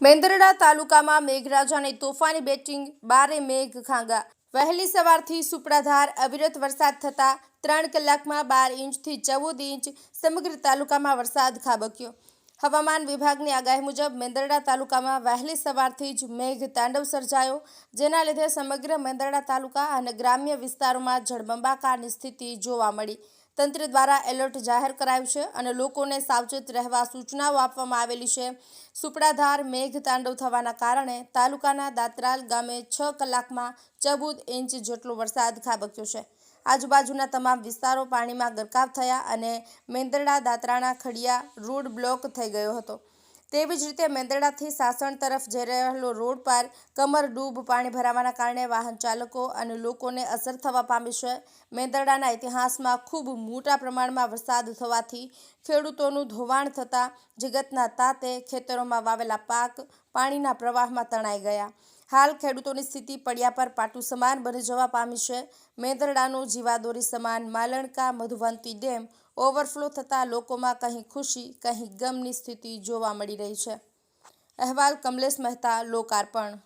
મેંદરડા તાલુકામાં મેઘરાજાની તોફાની બેટિંગ, બારે મેઘ ખાંગા. વહેલી સવારથી સુપડાધાર અવિરત વરસાદ થતા ત્રણ કલાકમાં બાર ઇંચથી ચૌદ ઇંચ સમગ્ર તાલુકામાં વરસાદ ખાબક્યો. હવામાન વિભાગની આગાહી મુજબ મેંદરડા તાલુકામાં વહેલી સવારથી જ મેઘ તાંડવ સર્જાયો, જેના લીધે સમગ્ર મેંદરડા તાલુકા અને ગ્રામ્ય વિસ્તારોમાં જળબંબાકારની સ્થિતિ જોવા મળી. તંત્ર દ્વારા એલર્ટ જાહેર કરાયું છે અને લોકોને સાવચેત રહેવા સૂચનાઓ આપવામાં આવેલી છે. સુપડાધાર મેઘ તાંડવ થવાના કારણે તાલુકાના દાતરાલ ગામે છ કલાકમાં ચૌદ ઇંચ જેટલો વરસાદ ખાબક્યો છે. આજુબાજુના તમામ વિસ્તારો પાણીમાં ગરકાવ થયા અને મેંદરડા, દાતરાણા, ખડિયા રોડ બ્લોક થઈ ગયો હતો. તેવી જ રીતે મેંદરડાથી સાસણ તરફ જઈ રહેલો રોડ પર કમર ડૂબ પાણી ભરાવાના કારણે વાહન ચાલકો અને લોકોને અસર થવા પામી છે. મેંદરડાના ઇતિહાસમાં ખૂબ મોટા પ્રમાણમાં વરસાદ થવાથી ખેડૂતોનું ધોવાણ થતાં જગતના તાતે ખેતરોમાં વાવેલા પાક પાણીના પ્રવાહમાં તણાઈ ગયા. હાલ ખેડૂતોની સ્થિતિ પડ્યા પર પાટું સમાન બની જવા પામી છે. મેંદરડાનું જીવાદોરી સમાન માલણકા મધુવંતી ડેમ ઓવરફ્લો થતાં લોકોમાં કંઈ ખુશી, કંઈ ગમની સ્થિતિ જોવા મળી રહી છે. અહેવાલ કમલેશ મહેતા, લોકાર્પણ.